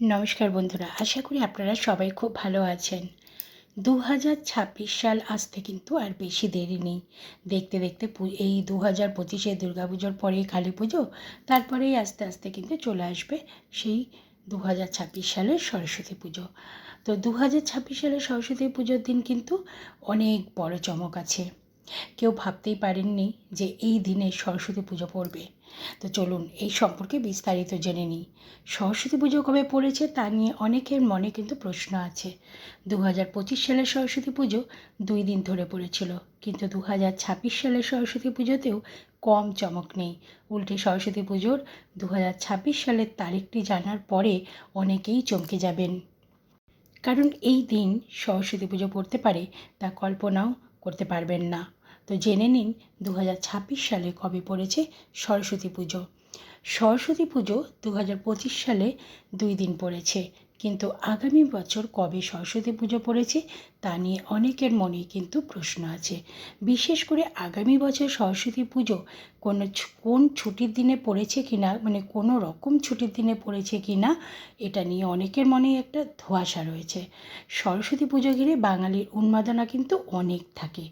নমস্কার বন্ধুরা, আশা করি আপনারা সবাই খুব ভালো আছেন। দু হাজার ছাব্বিশ সাল আসতে কিন্তু আর বেশি দেরি নেই। দেখতে দেখতে এই দু হাজার পঁচিশে দুর্গাপুজোর পরেই কালী পুজো, তারপরেই আস্তে আস্তে কিন্তু চলে আসবে সেই দু হাজার ছাব্বিশ সালের সরস্বতী পুজো। তো দু হাজার ছাব্বিশ সালের সরস্বতী পুজোর দিন কিন্তু অনেক বড় চমক আছে। কেউ ভাবতেই পারেননি যে এই দিনে সরস্বতী পুজো পড়বে। তো চলুন এই সম্পর্কে বিস্তারিত জেনে নিই। সরস্বতী পুজো কবে পড়েছে তা নিয়ে অনেকের মনে কিন্তু প্রশ্ন আছে। দু হাজার পঁচিশ সালের সরস্বতী পুজো দুই দিন ধরে পড়েছিল, কিন্তু দু হাজার ছাব্বিশ সালের সরস্বতী পুজোতেও কম চমক নেই। উল্টে সরস্বতী পুজোর দু হাজার ছাব্বিশ সালের তারিখটি জানার পরে অনেকেই চমকে যাবেন। কারণ এই দিন সরস্বতী পুজো পড়তে পারে তা কল্পনাও করতে পারবেন না। তো জেনে নিন দু হাজার ছাব্বিশ সালে কবে পড়েছে সরস্বতী পুজো। সরস্বতী পুজো দু হাজার পঁচিশ সালে দুই দিন পড়েছে। কিন্তু আগামী বছর কবে সরস্বতী পুজো পড়েছে তা নিয়ে অনেকের মনেই কিন্তু প্রশ্ন আছে। বিশেষ করে আগামী বছর সরস্বতী পুজো কোনো কোন ছুটির দিনে পড়েছে কি না মানে কোনো রকম ছুটির দিনে পড়েছে কি না এটা নিয়ে অনেকের মনেই একটা ধোঁয়াশা রয়েছে। সরস্বতী পুজো ঘিরে বাঙালির উন্মাদনা কিন্তু অনেক থাকে।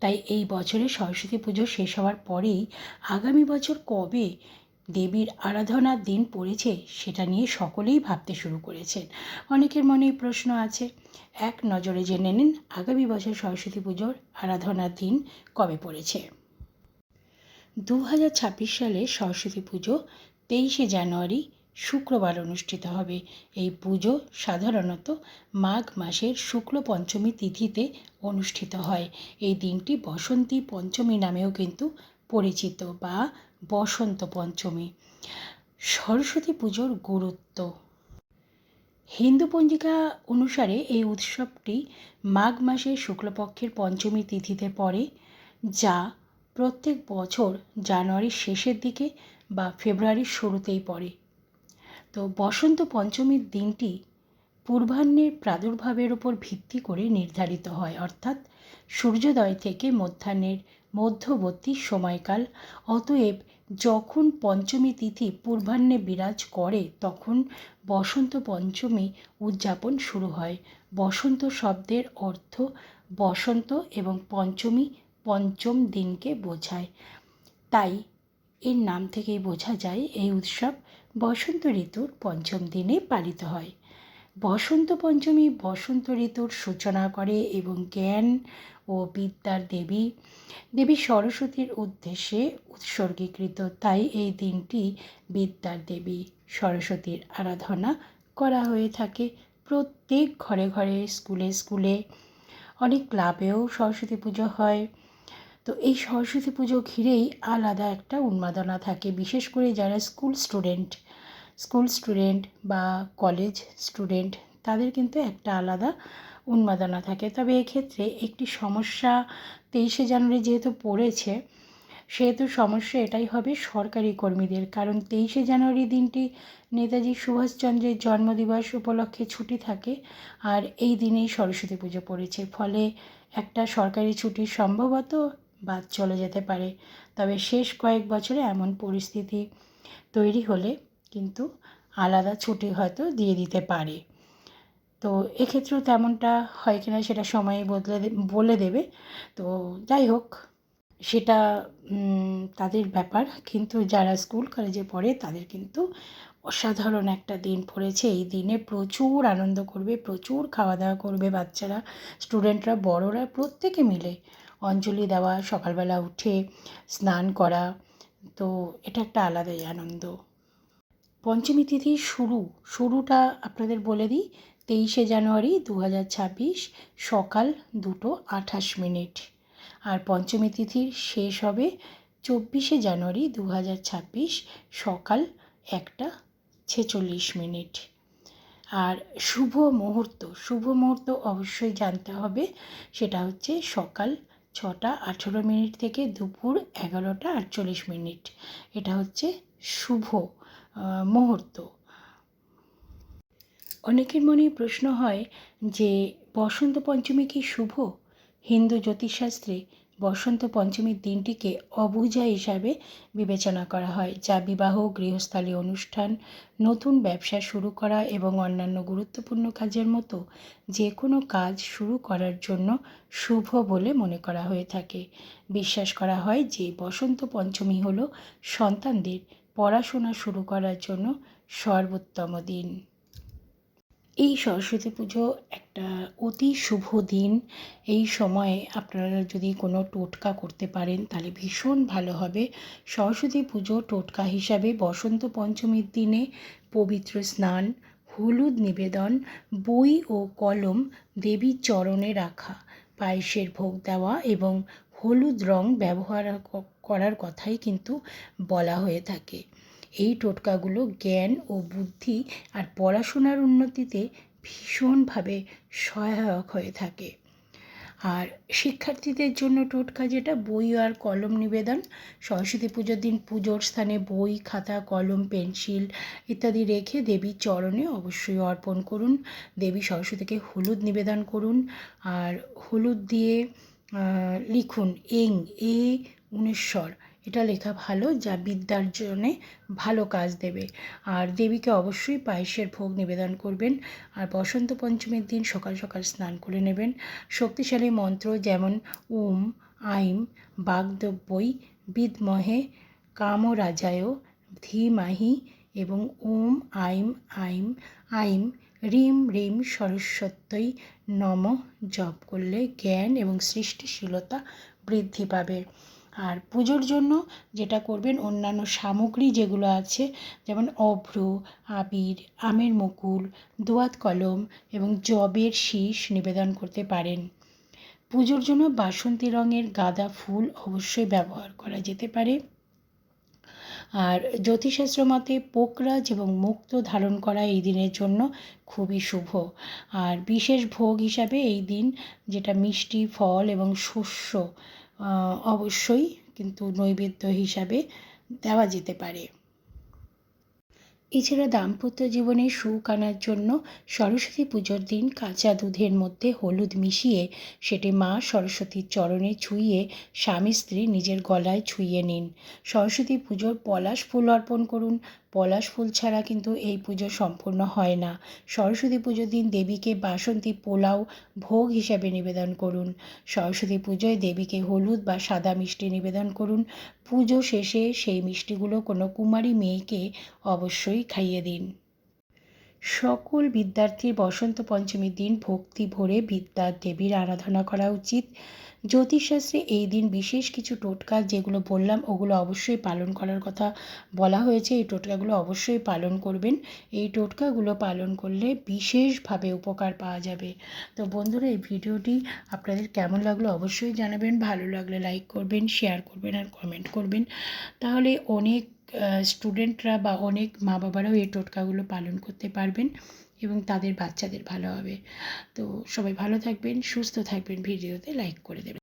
তাই এই বছরে সরস্বতী পুজো শেষ হওয়ার পরেই আগামী বছর কবে দেবীর আরাধনার দিন পড়েছে সেটা নিয়ে সকলেই ভাবতে শুরু করেছেন। অনেকের মনেই প্রশ্ন আছে, এক নজরে জেনে নিন আগামী বছর সরস্বতী পুজোর আরাধনার দিন কবে পড়েছে। দু হাজার ছাব্বিশ সালে সরস্বতী পুজো তেইশে জানুয়ারি শুক্রবার অনুষ্ঠিত হবে। এই পুজো সাধারণত মাঘ মাসের শুক্ল পঞ্চমী তিথিতে অনুষ্ঠিত হয়। এই দিনটি বসন্তী পঞ্চমী নামেও কিন্তু পরিচিত বা বসন্ত পঞ্চমী। সরস্বতী পুজোর গুরুত্ব। হিন্দু পঞ্জিকা অনুসারে এই উৎসবটি মাঘ মাসের শুক্লপক্ষের পঞ্চমী তিথিতে পড়ে, যা প্রত্যেক বছর জানুয়ারির শেষের দিকে বা ফেব্রুয়ারির শুরুতেই পড়ে। তো বসন্ত পঞ্চমীর দিনটি পূর্বাহ্নের প্রাদুর্ভাবের উপর ভিত্তি করে নির্ধারিত হয়, অর্থাৎ সূর্যোদয় থেকে মধ্যাহ্নের মধ্যবর্তী সময়কাল। অতএব যখন পঞ্চমী তিথি পূর্বাহ্নে বিরাজ করে, তখন বসন্ত পঞ্চমী উদযাপন শুরু হয়। বসন্ত শব্দের অর্থ বসন্ত এবং পঞ্চমী পঞ্চম দিনকে বোঝায়। তাই এর নাম থেকেই বোঝা যায় এই উৎসব বসন্ত ঋতুর পঞ্চম দিনে পালিত হয়। বসন্ত পঞ্চমী বসন্ত ঋতুর সূচনা করে এবং জ্ঞান ও বিদ্যার দেবী। দেবী সরস্বতীর উদ্দেশ্যে উৎসর্গীকৃত, তাই এই দিনটি বিদ্যার দেবী সরস্বতীর আরাধনা করা হয়ে থাকে প্রত্যেক ঘরে ঘরে, স্কুলে স্কুলে। অনেক ক্লাবেও সরস্বতী পুজো হয়। তো এই সরস্বতী পুজো ঘিরেই আলাদা একটা উন্মাদনা থাকে, বিশেষ করে যারা স্কুল স্টুডেন্ট। স্কুল স্টুডেন্ট বা কলেজ স্টুডেন্ট, তাদের কিন্তু একটা আলাদা উন্মাদনা থাকে। তবে এক্ষেত্রে একটি সমস্যা তেইশে জানুয়ারি যেহেতু পড়েছে, সেহেতু সমস্যা এটাই হবে সরকারি কর্মীদের। কারণ তেইশে জানুয়ারি দিনটি নেতাজি সুভাষচন্দ্রের জন্মদিবস উপলক্ষে ছুটি থাকে আর এই দিনেই সরস্বতী পুজো পড়েছে। ফলে একটা সরকারি ছুটি সম্ভবত বাদ চলে যেতে পারে। তবে শেষ কয়েক বছরে এমন পরিস্থিতি তৈরি হলে কিন্তু আলাদা ছুটি হয়তো দিয়ে দিতে পারে। তো এক্ষেত্রেও তেমনটা হয় কি না সেটা সময়ে বদলে বলে দেবে। তো যাই হোক, সেটা তাদের ব্যাপার। কিন্তু যারা স্কুল কলেজে পড়ে, তাদের কিন্তু অসাধারণ একটা দিন পড়েছে। এই দিনে প্রচুর আনন্দ করবে, প্রচুর খাওয়া দাওয়া করবে বাচ্চারা, স্টুডেন্টরা, বড়রা, প্রত্যেকে মিলে অঞ্জলি দেওয়া, সকালবেলা উঠে স্নান করা। তো এটা একটা আলাদাই আনন্দ। পঞ্চমী তিথির শুরু। শুরুটা আপনাদের বলে দিই। তেইশে জানুয়ারি দু ছাব্বিশ সকাল দুটো আঠাশ মিনিট। আর পঞ্চমী তিথির শেষ হবে চব্বিশে জানুয়ারি দু ছাব্বিশ সকাল একটা ছেচল্লিশ মিনিট। আর শুভ মুহূর্ত শুভ মুহূর্ত অবশ্যই জানতে হবে, সেটা হচ্ছে সকাল ছটা আঠেরো মিনিট থেকে দুপুর এগারোটা আটচল্লিশ মিনিট। এটা হচ্ছে শুভ মুহূর্ত। অনেকের মনে প্রশ্ন হয় যে, বসন্ত পঞ্চমী কি শুভ? হিন্দু জ্যোতিষশাস্ত্রে বসন্ত পঞ্চমীর দিনটিকে অবুজা হিসাবে বিবেচনা করা হয়, যা বিবাহ, গৃহস্থালী অনুষ্ঠান, নতুন ব্যবসা শুরু করা এবং অন্যান্য গুরুত্বপূর্ণ কাজের মতো যে কোনো কাজ শুরু করার জন্য শুভ বলে মনে করা হয়ে থাকে। বিশ্বাস করা হয় যে, বসন্ত পঞ্চমী হল সন্তানদের পড়াশোনা শুরু করার জন্য সর্বোত্তম দিন। এই সরস্বতী পুজো একটা অতি শুভ দিন। এই সময়ে আপনারা যদি কোনো টোটকা করতে পারেন, তাহলে ভীষণ ভালো হবে। সরস্বতী পুজো টোটকা হিসাবে বসন্ত পঞ্চমীর দিনে পবিত্র স্নান, হলুদ নিবেদন, বই ও কলম দেবীর চরণে রাখা, পায়েসের ভোগ দেওয়া এবং হলুদ রং ব্যবহার করার কথাই কিন্তু বলা হয়ে থাকে। এই টোটকাগুলো জ্ঞান ও বুদ্ধি আর পড়াশোনার উন্নতিতে ভীষণভাবে সহায়ক হয়ে থাকে। আর শিক্ষার্থীদের জন্য টোটকা যেটা, বই আর কলম নিবেদন, সরস্বতী পুজোর দিন পুজোর স্থানে বই, খাতা, কলম, পেন্সিল ইত্যাদি রেখে দেবীর চরণে অবশ্যই অর্পণ করুন। দেবী সরস্বতীকে হলুদ নিবেদন করুন আর হলুদ দিয়ে লিখুন এং, এ উনেশ্বর এটা লেখা ভালো, যা বিদ্যার জন্যে ভালো কাজ দেবে। আর দেবীকে অবশ্যই পায়েসের ভোগ নিবেদন করবেন। আর বসন্ত পঞ্চমীর দিন সকাল সকাল স্নান করে নেবেন। শক্তিশালী মন্ত্র যেমন উম, আইম বাগদব্যই বিদমহে, কামরাজায়, ধীমাহি এবং ওম আইম আইম আইম, রিম রিম, সরস্বত্যই নম জপ করলে জ্ঞান এবং সৃষ্টিশীলতা বৃদ্ধি পাবে। আর পুজোর জন্য যেটা করবেন অন্যান্য সামগ্রী যেগুলো আছে, যেমন অভ্র, আবির, আমের মুকুল, দোয়াত কলম এবং জবের শীষ নিবেদন করতে পারেন। পুজোর জন্য বাসন্তী রঙের গাঁদা ফুল অবশ্যই ব্যবহার করা যেতে পারে। আর জ্যোতিষশাস্ত্র মতে পোকরাজ এবং মুক্ত ধারণ করা এই দিনের জন্য খুবই শুভ। আর বিশেষ ভোগ হিসাবে এই দিন যেটা মিষ্টি, ফল এবং শস্য অবশ্যই কিন্তু নৈবেদ্য হিসাবে দেওয়া যেতে পারে। এছাড়া দাম্পত্য জীবনে সুখ আনার জন্য সরস্বতী পুজোর দিন কাঁচা দুধের মধ্যে হলুদ মিশিয়ে সেটি মা সরস্বতীর চরণে ছুঁয়ে স্বামী স্ত্রী নিজের গলায় ছুঁয়ে নিন। সরস্বতী পুজোর পলাশ ফুল অর্পণ করুন পলাশ ফুল ছাড়া কিন্তু এই পুজো সম্পূর্ণ হয় না। সরস্বতী পুজোর দিন দেবীকে বাসন্তী পোলাও ভোগ হিসাবে নিবেদন করুন। সরস্বতী পুজোয় দেবীকে হলুদ বা সাদা মিষ্টি নিবেদন করুন। পুজো শেষে সেই মিষ্টিগুলো কোনো কুমারী মেয়েকে অবশ্যই খাইয়ে দিন। সকল বিদ্যার্থীর বসন্ত পঞ্চমীর দিন ভক্তি ভরে বিদ্যার দেবীর আরাধনা করা উচিত। জ্যোতিষশাস্ত্রে এই দিন বিশেষ কিছু টোটকা যেগুলো বললাম, ওগুলো অবশ্যই পালন করার কথা বলা হয়েছে। এই টোটকাগুলো অবশ্যই পালন করবেন। এই টোটকাগুলো পালন করলে বিশেষভাবে উপকার পাওয়া যাবে। তো বন্ধুরা, এই ভিডিওটি আপনাদের কেমন লাগল অবশ্যই জানাবেন। ভালো লাগলে লাইক করবেন, শেয়ার করবেন আর কমেন্ট করবেন। তাহলে অনেক স্টুডেন্টরা বা অনেক মা বাবারাও এই টোটকাগুলো পালন করতে পারবেন এবং তাদের বাচ্চাদের ভালো হবে। তো সবাই ভালো থাকবেন, সুস্থ থাকবেন, ভিডিওতে লাইক করে দেবেন।